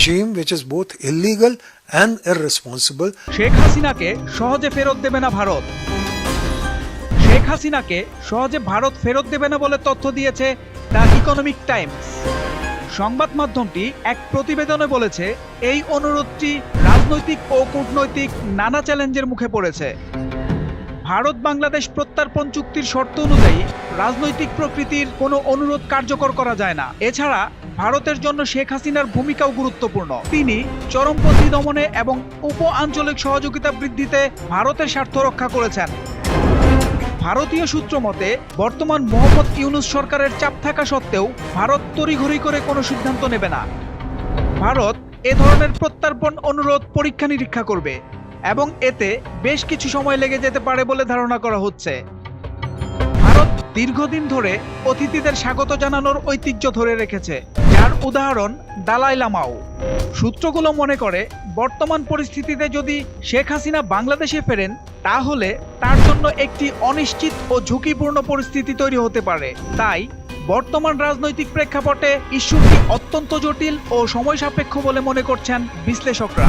regime which is both illegal and irresponsible. Sheikh হাসিনাকে সহজে ফেরত দেবে না ভারত। শেখ হাসিনাকে সহজে ভারত ফেরত দেবে না বলে তথ্য দিয়েছে দ্য ইকোনমিক টাইমস। সংবাদ মাধ্যমটি এক প্রতিবেদনে বলেছে, এই অনুরোধটি রাজনৈতিক ও কূটনৈতিক নানা চ্যালেঞ্জের মুখে পড়েছে। ভারত বাংলাদেশ প্রত্যার্পণ চুক্তির শর্ত অনুযায়ী রাজনৈতিক প্রকৃতির কোনো অনুরোধ কার্যকর করা যায় না। এছাড়া ভারতের জন্য শেখ হাসিনার ভূমিকাও গুরুত্বপূর্ণ। তিনি চরমপন্থী দমনে এবং উপ আঞ্চলিক সহযোগিতা বৃদ্ধিতে ভারতের স্বার্থ রক্ষা করেছেন। ভারতীয় সূত্র মতে, বর্তমান মোহাম্মদ ইউনুস সরকারের চাপ থাকা সত্ত্বেও ভারত তড়িঘড়ি করে কোনো সিদ্ধান্ত নেবে না। ভারত এ ধরনের প্রত্যার্পণ অনুরোধ পরীক্ষা নিরীক্ষা করবে। এবং এতে বেশ কিছু সময় লেগে যেতে পারে বলে ধারণা করা হচ্ছে। ভারত দীর্ঘদিন ধরে অতিথিদের স্বাগত জানানোর ঐতিহ্য ধরে রেখেছে, যার উদাহরণ দালাই লামাও। সূত্রগুলো মনে করে, বর্তমান পরিস্থিতিতে যদি শেখ হাসিনা বাংলাদেশে ফেরেন, তাহলে তার জন্য একটি অনিশ্চিত ও ঝুঁকিপূর্ণ পরিস্থিতি তৈরি হতে পারে। তাই বর্তমান রাজনৈতিক প্রেক্ষাপটে ইস্যুটি অত্যন্ত জটিল ও সময় সাপেক্ষ বলে মনে করছেন বিশ্লেষকরা।